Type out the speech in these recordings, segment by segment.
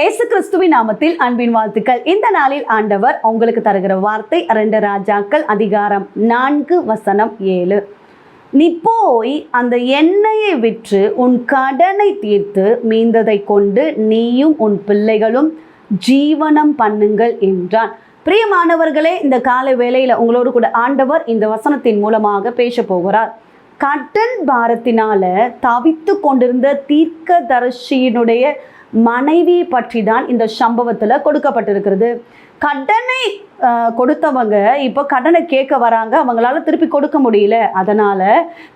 இயேசு கிறிஸ்துவின் நாமத்தில் அன்பின் வாழ்த்துக்கள். இந்த நாளில் ஆண்டவர் உங்களுக்கு தருகிற வார்த்தை ரெண்டு ராஜாக்கள் அதிகாரம் நான்கு வசனம் ஏழு. நீ போய் அந்த எண்ணெயை விற்று உன் கடனை தீர்த்து மீந்ததை கொண்டு நீயும் உன் பிள்ளைகளும் ஜீவனம் பண்ணுங்கள் என்றான். பிரியமானவர்களே இந்த காலை வேளையில் உங்களோடு கூட ஆண்டவர் இந்த வசனத்தின் மூலமாக பேச போகிறார். கடன் பாரத்தினால தவித்து கொண்டிருந்த தீர்க்க தரிசியினுடைய மனைவி பற்றி தான் இந்த சம்பவத்தில் கொடுக்கப்பட்டிருக்கிறது. கடனை கொடுத்தவங்க இப்போ கடனை கேட்க வராங்க. அவங்களால திருப்பி கொடுக்க முடியல. அதனால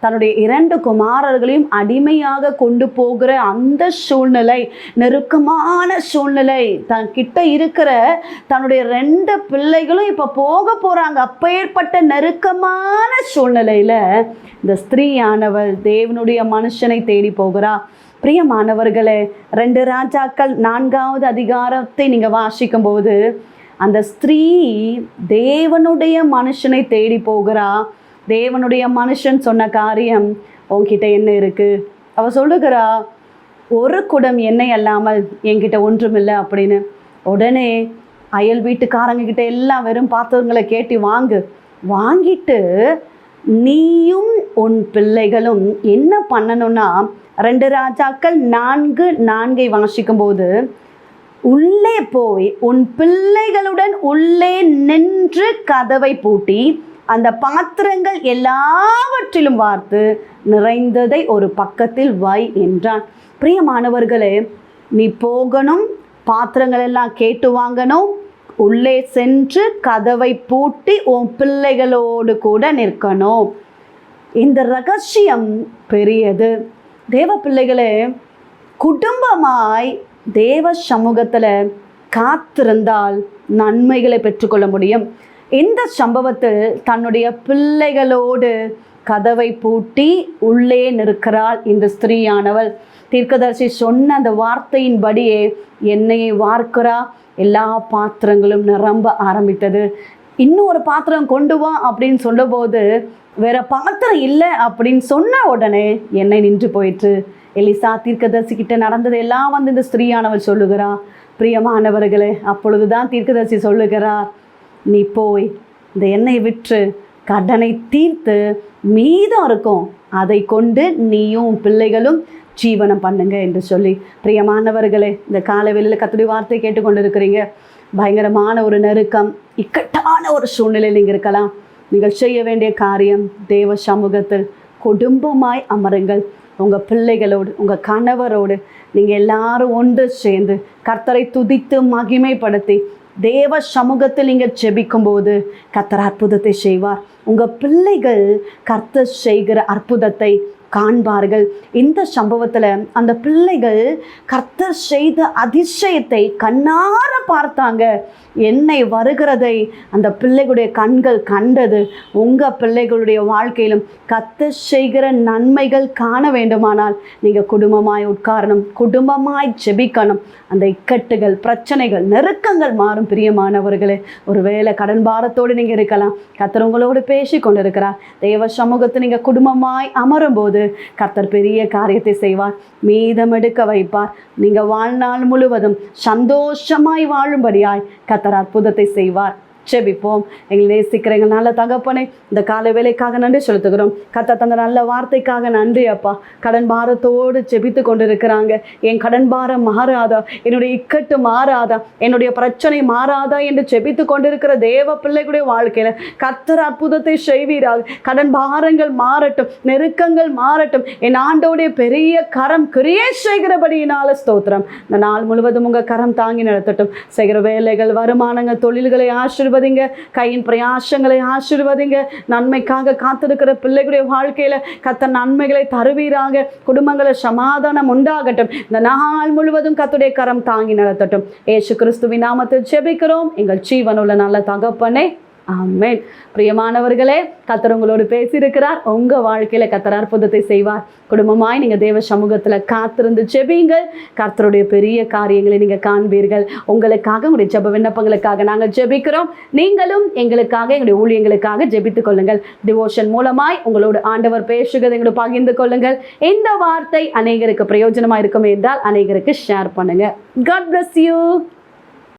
தன்னுடைய இரண்டு குமாரர்களையும் அடிமையாக கொண்டு போகிற அந்த சூழ்நிலை நெருக்கமான சூழ்நிலை தன் கிட்ட இருக்கிற தன்னுடைய ரெண்டு பிள்ளைகளும் இப்போ போக போகிறாங்க அப்பேற்பட்ட நெருக்கமான சூழ்நிலையில் இந்த ஸ்திரீயானவள் தேவனுடைய மனுஷனை தேடி போகிறா. பிரியமானவர்களே ரெண்டு ராஜாக்கள் நான்காவது அதிகாரத்தை நீங்கள் வாசிக்கும் போது அந்த ஸ்திரீ தேவனுடைய மனுஷனை தேடி போகிறா. தேவனுடைய மனுஷன் சொன்ன காரியம் உன்கிட்ட என்ன இருக்கு? அவ சொல்லுகிறா ஒரு குடம் எண்ணெய் அல்லாமல் என்கிட்ட ஒன்றுமில்லை அப்படின்னு. உடனே அயல் வீட்டுக்காரங்க கிட்ட எல்லாம் வெறும் பாத்திரங்களை கேட்டு வாங்கு. வாங்கிட்டு நீயும் உன் பிள்ளைகளும் என்ன பண்ணணும்னா ரெண்டு ராஜாக்கள் நான்கு நான்கை வாசிக்கும் போது உள்ளே போய் உன் பிள்ளைகளுடன் உள்ளே நின்று கதவை பூட்டி அந்த பாத்திரங்கள் எல்லாவற்றிலும் வார்த்து நிறைந்ததை ஒரு பக்கத்தில் வை என்றான். பிரியமானவர்களே நீ போகணும் பாத்திரங்கள் எல்லாம் கேட்டு வாங்கணும் உள்ளே சென்று கதவை பூட்டி உன் பிள்ளைகளோடு கூட நிற்கணும். இந்த ரகசியம் பெரியது. தேவ பிள்ளைகளே குடும்பமாய் தேவ சமூகத்தில் காத்திருந்தால் நன்மைகளை பெற்றுக்கொள்ள முடியும். இந்த சம்பவத்தில் தன்னுடைய பிள்ளைகளோடு கதவை பூட்டி உள்ளே நிற்கிறாள் இந்த ஸ்திரீயானவள். தீர்க்கதர்சி சொன்ன அந்த வார்த்தையின்படியே என்னையை வார்க்கிறா. எல்லா பாத்திரங்களும் நிரம்ப ஆரம்பித்தது. இன்னும் ஒரு பாத்திரம் கொண்டு வா அப்படின்னு சொல்லும்போது வேற பாத்திரம் இல்லை அப்படின்னு சொன்ன உடனே என்னை நின்று போயிட்டு எலிசா தீர்க்கதரிசி கிட்ட நடந்தது எல்லாம் வந்து இந்த ஸ்திரீயானவள் சொல்லுகிறா. பிரியமானவர்களே அப்பொழுதுதான் தீர்க்கதரிசி சொல்லுகிறார் நீ போய் இந்த எண்ணெயை விற்று கடனை தீர்த்து மீதம் இருக்கும். அதை கொண்டு நீயும் பிள்ளைகளும் ஜீவனம் பண்ணுங்க என்று சொல்லி. பிரியமானவர்களே இந்த காலவெளியில் கத்துடி கத்துடைய வார்த்தை கேட்டுக்கொண்டு இருக்கிறீங்க பயங்கரமான ஒரு நெருக்கம் இக்கட்டான ஒரு சூழ்நிலையில் நீங்கள் இருக்கலாம். நீங்கள் செய்ய வேண்டிய காரியம் தேவ சமூகத்தில் குடும்பமாய் அமருங்கள். உங்கள் பிள்ளைகளோடு உங்கள் கணவரோடு நீங்கள் எல்லாரும் ஒன்று சேர்ந்து கர்த்தரை துதித்து மகிமைப்படுத்தி தேவ சமூகத்தில் நீங்கள் ஜெபிக்கும்போது கர்த்தர் அற்புதத்தை செய்வார். உங்கள் பிள்ளைகள் கர்த்தர் செய்கிற அற்புதத்தை காண்பார்கள். இந்த சம்பவத்தில் அந்த பிள்ளைகள் கர்த்தர் செய்த அதிசயத்தை கண்ணார பார்த்தாங்க. என்னை வருகிறதை அந்த பிள்ளைகளுடைய கண்கள் கண்டது. உங்கள் பிள்ளைகளுடைய வாழ்க்கையிலும் கத்த செய்கிற நன்மைகள் காண வேண்டுமானால் நீங்கள் குடும்பமாய் உட்காரணும் குடும்பமாய் ஜெபிக்கணும். அந்த இக்கட்டுகள் பிரச்சனைகள் நெருக்கங்கள் மாறும் பிரியமானவர்களே. ஒருவேளை கடன் பாரத்தோடு நீங்கள் இருக்கலாம். கத்தர் உங்களோடு பேசி கொண்டிருக்கிறார். தேவ சமூகத்தை நீங்கள் குடும்பமாய் அமரும்போது கத்தர் பெரிய காரியத்தை செய்வார். மீதம் எடுக்க வைப்பார். நீங்கள் வாழ்நாள் முழுவதும் சந்தோஷமாய் வாழும்படியாய் கத்தர் அற்புதத்தை செய்வார். செபிப்போம் எங்களை நேசிக்கிற எங்கள் நல்ல தகப்பனை இந்த கால வேலைக்காக நன்றி செலுத்துகிறோம். கத்த தந்த நல்ல வார்த்தைக்காக நன்றி அப்பா. கடன் பாரத்தோடு செபித்து கொண்டிருக்கிறாங்க. என் கடன் பாரம் மாறாதா? என்னுடைய இக்கட்டு மாறாதா? என்னுடைய பிரச்சனை மாறாதா என்று செபித்து கொண்டிருக்கிற தேவ பிள்ளைகளுடைய வாழ்க்கையில் கர்த்தர் அற்புதத்தை செய்வீராக. கடன் பாரங்கள் மாறட்டும் நெருக்கங்கள் மாறட்டும். என் ஆண்டோடைய பெரிய கரம் கிரியே செய்கிறபடியினால ஸ்தோத்திரம். இந்த நாள் முழுவதும் உங்கள் கரம் தாங்கி நடத்தட்டும். செய்கிற வேலைகள் வருமானங்கள் தொழில்களை ஆசீர்வதிங்க. கையின் பிரயாசங்களை ஆசீர்வதிங்க. நன்மைக்காக காத்திருக்கிற பிள்ளைகளுடைய வாழ்க்கையில் கத்த நன்மைகளை தருவீராக. குடும்பங்களை சமாதானம் உண்டாகட்டும். இந்த நாள் முழுவதும் கத்துடைய கரம் தாங்கி நடத்தட்டும். ஏசு கிறிஸ்துவின் நாமத்தில் ஜெபிக்கிறோம். எங்கள் ஜீவனுள்ள நல்ல தகப்பனே ஆமேன். பிரியமானவர்களே கத்தர் உங்களோடு பேசியிருக்கிறார். உங்க வாழ்க்கையில கத்தர் அற்புதத்தை செய்வார். குடும்பமாய் நீங்க தேவ சமூகத்துல காத்திருந்து ஜெபியுங்கள். கர்த்தருடைய பெரிய காரியங்களை நீங்க காண்பீர்கள். உங்களுக்காக உங்களுடைய ஜெப விண்ணப்பங்களுக்காக நாங்கள் ஜெபிக்கிறோம். நீங்களும் எங்களுக்காக எங்களுடைய ஊழியங்களுக்காக ஜெபித்துக் கொள்ளுங்கள். டிவோஷன் மூலமாய் உங்களோடு ஆண்டவர் பேசுகிறதை எங்களோட பகிர்ந்து கொள்ளுங்கள். இந்த வார்த்தை அநேகருக்கு பிரயோஜனமா இருக்கும் என்றால் அநேகருக்கு ஷேர் பண்ணுங்க. God bless you